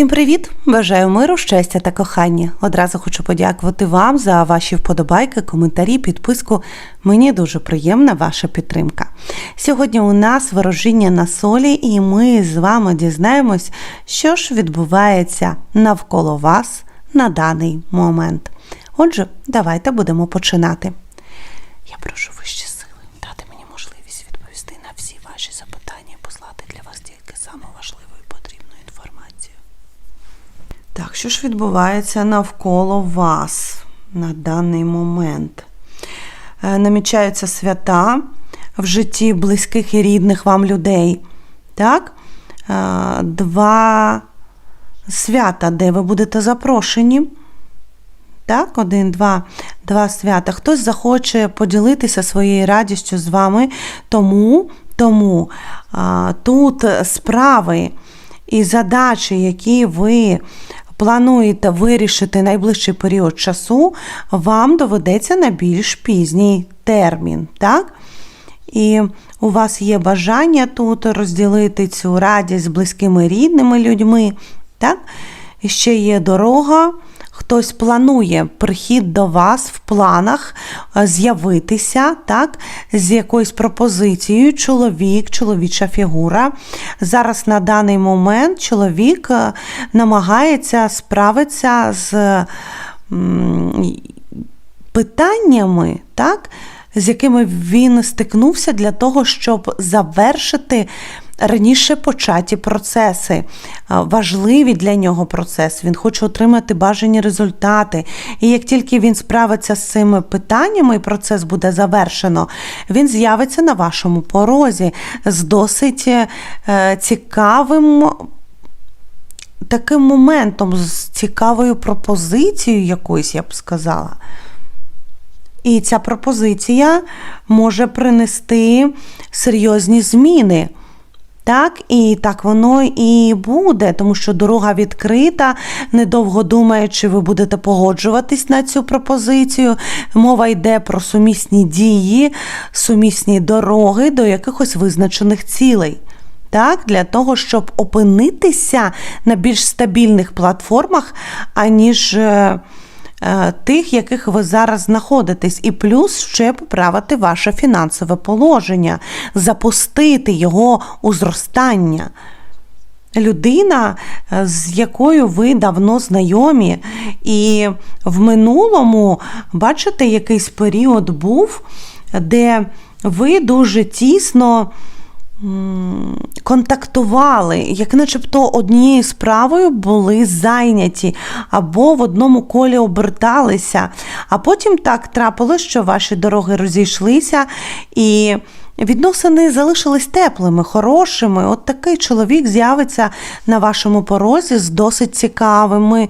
Всім привіт! Бажаю миру, щастя та кохання. Одразу хочу подякувати вам за ваші вподобайки, коментарі, підписку. Мені дуже приємна ваша підтримка. Сьогодні у нас ворожіння на солі, і ми з вами дізнаємось, що ж відбувається навколо вас на даний момент. Отже, давайте будемо починати. Я прошу вищі сили дати мені можливість відповісти на всі ваші запитання і послати для вас тільки саме важливу і потрібну інформацію. Так, що ж відбувається навколо вас на даний момент? Е, Намічаються свята в житті близьких і рідних вам людей. Так? Е, Два свята, де ви будете запрошені. Так, один, два, два свята. Хтось захоче поділитися своєю радістю з вами, тому, тому а, тут справи і задачі, які ви плануєте вирішити найближчий період часу, вам доведеться на більш пізній термін. Так? І у вас є бажання тут розділити цю радість з близькими рідними людьми. Так? І ще є дорога. Хтось планує прихід до вас в планах е, з'явитися, так, з якоюсь пропозицією, чоловік, чоловіча фігура. Зараз на даний момент чоловік е, намагається справитися з питаннями, так, з якими він стикнувся для того, щоб завершити раніше початі процеси, а, важливі для нього процеси. Він хоче отримати бажані результати. І як тільки він справиться з цими питаннями, і процес буде завершено, він з'явиться на вашому порозі з досить е, цікавим. Таким моментом, з цікавою пропозицією якоюсь, я б сказала. І ця пропозиція може принести серйозні зміни. Так, і так воно і буде, тому що дорога відкрита, недовго думаючи, ви будете погоджуватись на цю пропозицію. Мова йде про сумісні дії, сумісні дороги до якихось визначених цілей. Так, Для того, щоб опинитися на більш стабільних платформах, аніж. Е, Тих, яких ви зараз знаходитесь, і плюс ще поправити ваше фінансове положення, запустити його у зростання. Людина, е, з якою ви давно знайомі, і в минулому, бачите, якийсь період був, де ви дуже тісно контактували, як начебто однією справою були зайняті або в одному колі оберталися. А потім так трапилось, що ваші дороги розійшлися і. Відносини залишились теплими, хорошими. От такий чоловік з'явиться на вашому порозі з досить цікавими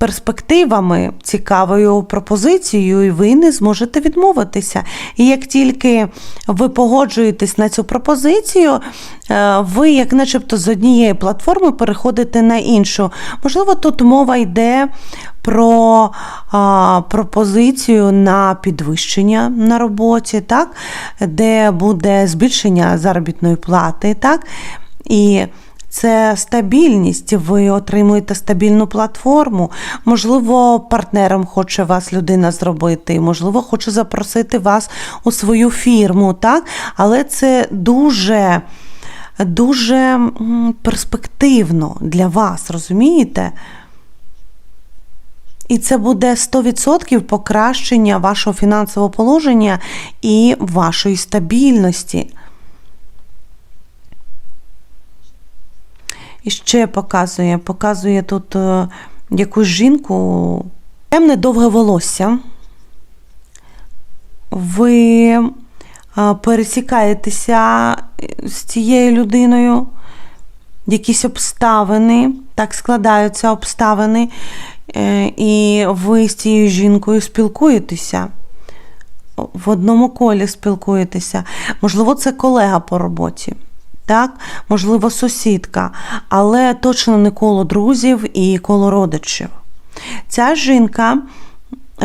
перспективами, цікавою пропозицією, і ви не зможете відмовитися. І як тільки ви погоджуєтесь на цю пропозицію, е, ви, як начебто, з однієї платформи переходите на іншу. Можливо, тут мова йде про а, пропозицію на підвищення на роботі, так? де буде збільшення заробітної плати. так? І це стабільність, ви отримуєте стабільну платформу. Можливо, партнером хоче вас людина зробити, можливо, хоче запросити вас у свою фірму, так? але це дуже, дуже перспективно для вас, розумієте? І це буде 100% покращення вашого фінансового положення і вашої стабільності. І ще показує, показує тут е, якусь жінку, темне довге волосся. Ви е, пересікаєтеся з цією людиною, якісь обставини, так складаються обставини, е, і ви з цією жінкою спілкуєтеся. В одному колі спілкуєтеся. Можливо, це колега по роботі так, можливо, сусідка, але точно не коло друзів і коло родичів. Ця жінка.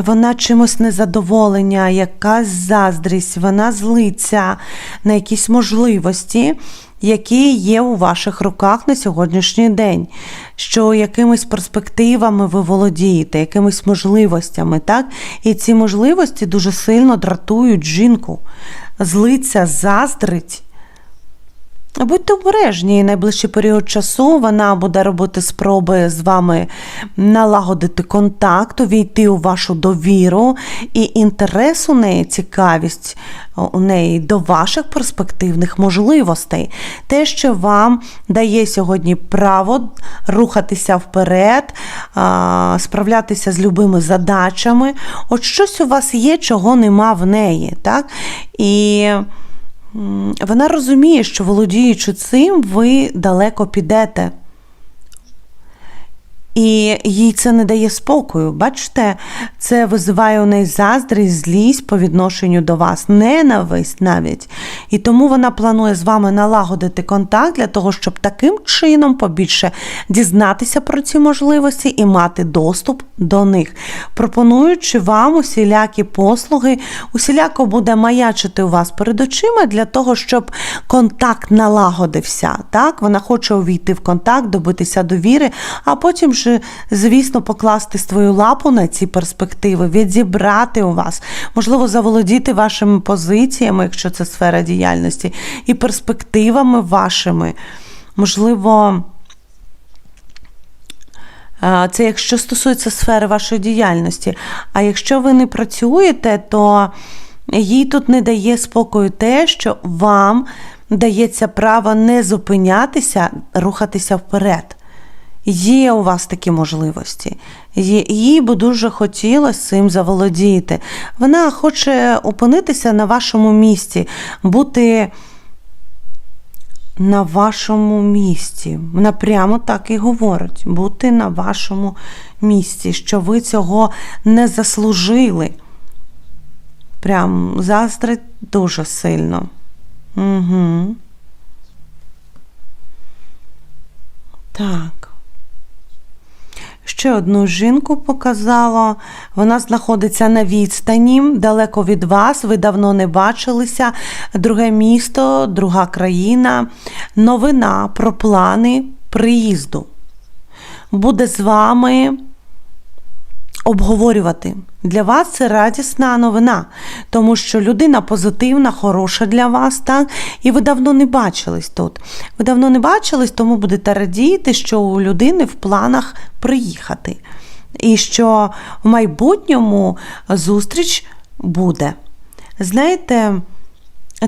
Вона чимось незадоволення, якась заздрість, вона злиться на якісь можливості, які є у ваших руках на сьогоднішній день, що якимись перспективами ви володієте, якимись можливостями, так? І ці можливості дуже сильно дратують жінку, злиться, заздрить. Будьте обережні, найближчий період часу вона буде робити спроби з вами налагодити контакт, увійти у вашу довіру, і інтерес у неї, цікавість у неї до ваших перспективних можливостей. Те, що вам дає сьогодні право рухатися вперед, справлятися з любими задачами. От щось у вас є, чого нема в неї. так? І вона розуміє, що володіючи цим, ви далеко підете. І їй це не дає спокою. Бачите, це визиває у неї заздрість, злість по відношенню до вас, ненависть навіть. І тому вона планує з вами налагодити контакт для того, щоб таким чином побільше дізнатися про ці можливості і мати доступ до них, пропонуючи вам усілякі послуги, усіляко буде маячити у вас перед очима для того, щоб контакт налагодився. Так? Вона хоче увійти в контакт, добитися довіри, а потім ж, звісно, покласти свою лапу на ці перспективи, відзібрати у вас, можливо, заволодіти вашими позиціями, якщо це сфера діяльності, і перспективами вашими. Можливо, це якщо стосується сфери вашої діяльності. А якщо ви не працюєте, то їй тут не дає спокою те, що вам дається право не зупинятися, рухатися вперед. Є у вас такі можливості. Їй би дуже хотілося цим заволодіти. Вона хоче опинитися на вашому місці, бути на вашому місці. Вона прямо так і говорить: бути на вашому місці, що ви цього не заслужили. Прям заздрить дуже сильно. Угу. Так. Ще одну жінку показала. Вона знаходиться на відстані, далеко від вас. Ви давно не бачилися. Друге місто, друга країна. Новина про плани приїзду. Буде з вами обговорювати. Для вас це радісна новина, тому що людина позитивна, хороша для вас, так? І ви давно не бачились тут. Ви давно не бачились, тому будете радіти, що у людини в планах приїхати. І що в майбутньому зустріч буде. Знаєте,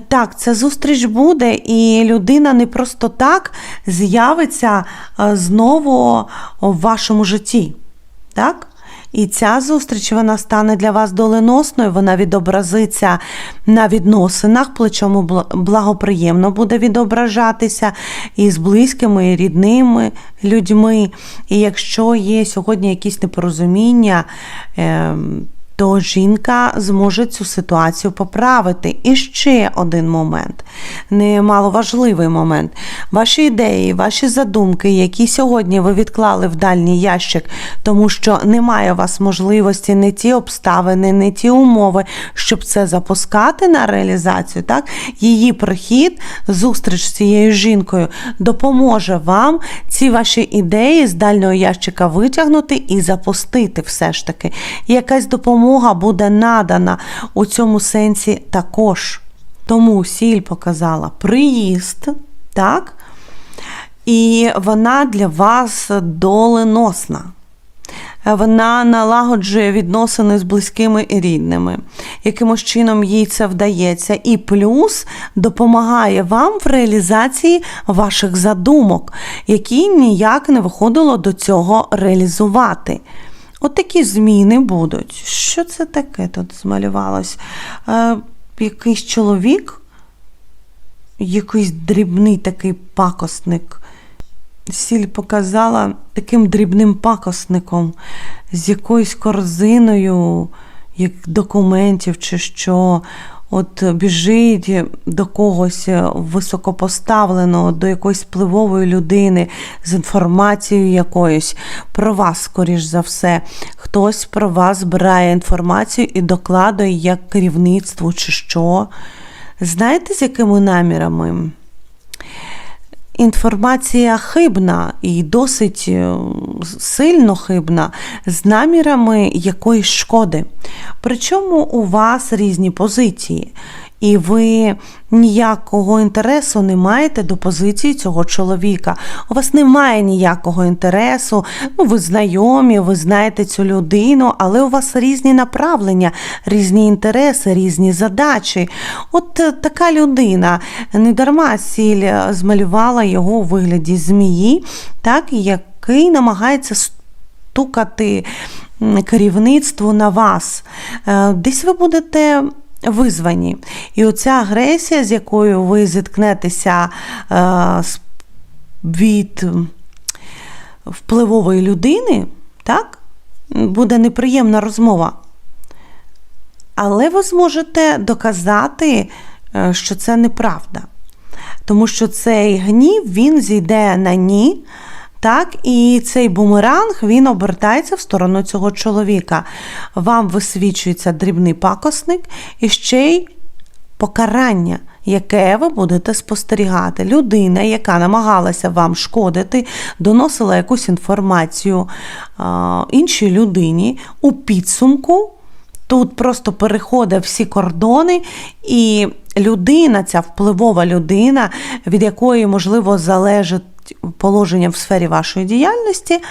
так, ця зустріч буде, і людина не просто так з'явиться знову в вашому житті. Так? І ця зустріч вона стане для вас доленосною, вона відобразиться на відносинах, плечому благоприємно буде відображатися і з близькими, і рідними людьми. І якщо є сьогодні якісь непорозуміння, ем, то жінка зможе цю ситуацію поправити. І ще один момент, немаловажливий момент. Ваші ідеї, ваші задумки, які сьогодні ви відклали в дальній ящик, тому що немає у вас можливості не ті обставини, не ті умови, щоб це запускати на реалізацію. так? Її прихід, зустріч з цією жінкою допоможе вам ці ваші ідеї з дальнього ящика витягнути і запустити все ж таки. Якась допомога допомога буде надана у цьому сенсі також. Тому сіль показала приїзд, так? І вона для вас доленосна. Вона налагоджує відносини з близькими і рідними, якимось чином їй це вдається, і плюс допомагає вам в реалізації ваших задумок, які ніяк не виходило до цього реалізувати. От зміни будуть. Що це таке тут змалювалось? Е, Якийсь чоловік, якийсь дрібний такий пакосник. Сіль показала таким дрібним пакосником, з якоюсь корзиною, як документів чи що от біжить до когось високопоставленого, до якоїсь впливової людини з інформацією якоюсь про вас, скоріш за все. Хтось про вас збирає інформацію і докладує як керівництву чи що. Знаєте, з якими намірами? Інформація хибна і досить е, сильно хибна з намірами якоїсь шкоди. Причому у вас різні позиції. І ви ніякого інтересу не маєте до позиції цього чоловіка. У вас немає ніякого інтересу. Ну, ви знайомі, ви знаєте цю людину, але у вас різні направлення, різні інтереси, різні задачі. От е, така людина не дарма сіль е, змалювала його у вигляді змії, так, який намагається стукати м, керівництву на вас. Е, Десь ви будете визвані. І оця агресія, з якою ви зіткнетеся е, від впливової людини, так, буде неприємна розмова. Але ви зможете доказати, е, що це неправда. Тому що цей гнів він зійде на ні. Так, і цей бумеранг він обертається в сторону цього чоловіка. Вам висвічується дрібний пакосник і ще й покарання, яке ви будете спостерігати. Людина, яка намагалася вам шкодити, доносила якусь інформацію іншій людині у підсумку. Тут просто переходить всі кордони, і людина, ця впливова людина, від якої, можливо, залежить положення в сфері вашої діяльності, е,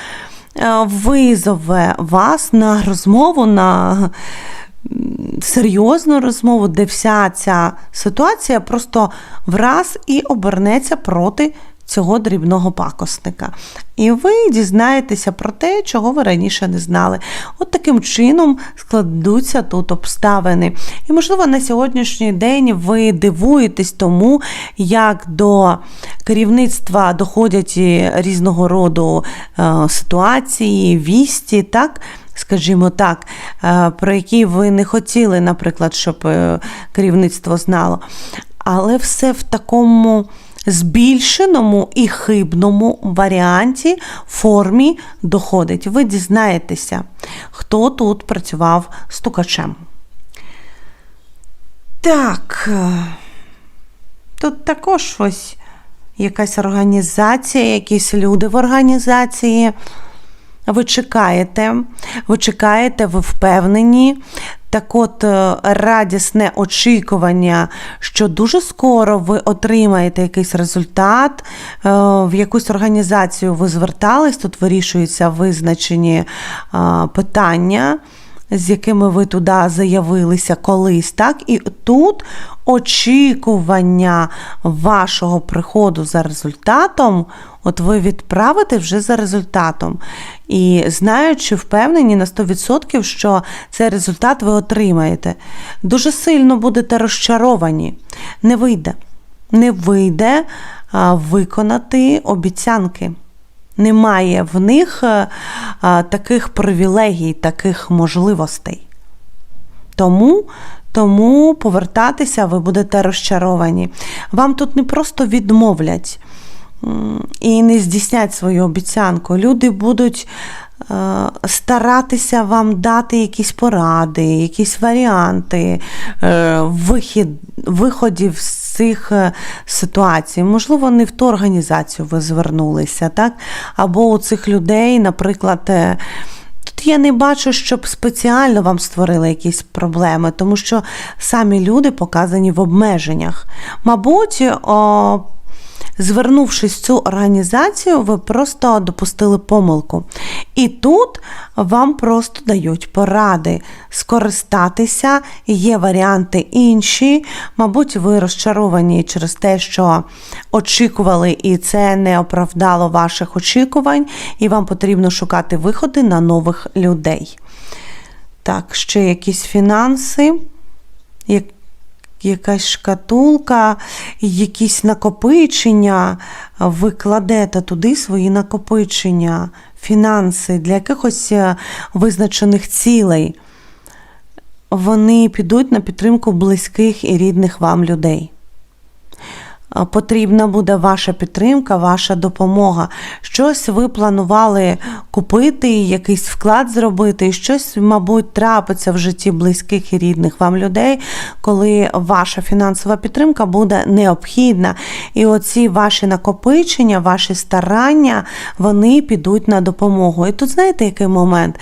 визове вас на розмову, на серйозну розмову, де вся ця ситуація просто враз і обернеться проти цього дрібного пакосника. І ви дізнаєтеся про те, чого ви раніше не знали. От таким чином складуться тут обставини. І, можливо, на сьогоднішній день ви дивуєтесь тому, як до керівництва доходять різного роду е, ситуації, вісті, так? Скажімо так, е, про які ви не хотіли, наприклад, щоб е, керівництво знало. Але все в такому збільшеному і хибному варіанті формі доходить. Ви дізнаєтеся, хто тут працював стукачем. Так, е, тут також ось якась організація, якісь люди в організації. Ви чекаєте, ви чекаєте, ви впевнені. Так от е, радісне очікування, що дуже скоро ви отримаєте якийсь результат, е, в якусь організацію ви звертались, тут вирішуються визначені е, питання, з якими ви туди заявилися колись, так? І тут очікування вашого приходу за результатом, от ви відправите вже за результатом. І знаючи, впевнені на 100%, що цей результат ви отримаєте. Дуже сильно будете розчаровані. Не вийде. Не вийде виконати обіцянки. Немає в них таких привілегій, таких можливостей. Тому, тому повертатися ви будете розчаровані. Вам тут не просто відмовлять і не здійснять свою обіцянку. Люди будуть е, старатися вам дати якісь поради, якісь варіанти е, вихід, виходів з цих е, ситуацій. Можливо, не в ту організацію ви звернулися, так? або у цих людей, наприклад, Тут я не бачу, щоб спеціально вам створили якісь проблеми, тому що самі люди показані в обмеженнях. Мабуть, о, звернувшись в цю організацію, ви просто допустили помилку. І тут вам просто дають поради скористатися, є варіанти інші. Мабуть, ви розчаровані через те, що очікували, і це не оправдало ваших очікувань, і вам потрібно шукати виходи на нових людей. Так, ще якісь фінанси. Як якась шкатулка, якісь накопичення, ви кладете туди свої накопичення, фінанси для якихось е, визначених цілей. Вони підуть на підтримку близьких і рідних вам людей. Е, потрібна буде ваша підтримка, ваша допомога. Щось ви планували купити, якийсь вклад зробити, щось, мабуть, трапиться в житті близьких і рідних вам людей, коли ваша фінансова підтримка буде необхідна. І оці ваші накопичення, ваші старання, вони підуть на допомогу. І тут знаєте, який момент?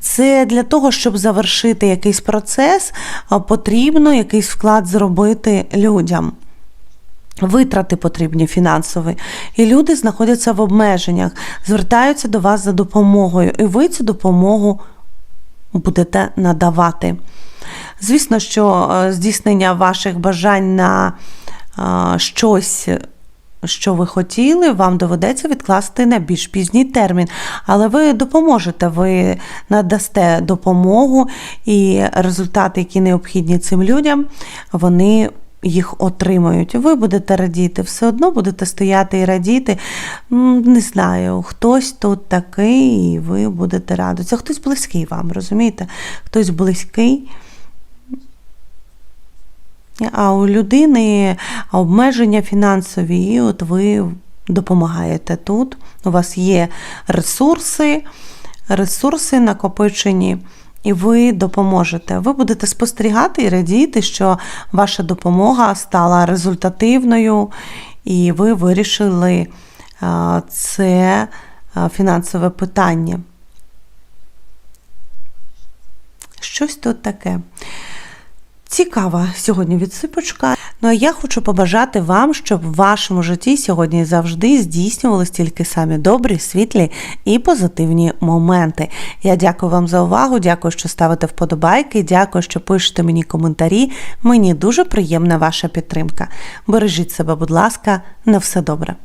Це для того, щоб завершити якийсь процес, потрібно якийсь вклад зробити людям. Витрати потрібні фінансові, і люди знаходяться в обмеженнях, звертаються до вас за допомогою, і ви цю допомогу будете надавати. Звісно, що е, здійснення ваших бажань на е, щось, що ви хотіли, вам доведеться відкласти на більш пізній термін, але ви допоможете, ви надасте допомогу, і результати, які необхідні цим людям, вони їх отримають. Ви будете радіти, все одно будете стояти і радіти. Не знаю, хтось тут такий, і ви будете радитися. Хтось близький вам, розумієте? Хтось близький. А у людини обмеження фінансові, і от ви допомагаєте тут. У вас є ресурси, ресурси накопичені, і ви допоможете. Ви будете спостерігати і радіти, що ваша допомога стала результативною, і ви вирішили це фінансове питання. Щось тут таке. Цікава сьогодні відсипочка. Ну а я хочу побажати вам, щоб в вашому житті сьогодні завжди здійснювалися тільки самі добрі, світлі і позитивні моменти. Я дякую вам за увагу, дякую, що ставите вподобайки, дякую, що пишете мені коментарі. Мені дуже приємна ваша підтримка. Бережіть себе, будь ласка, на все добре.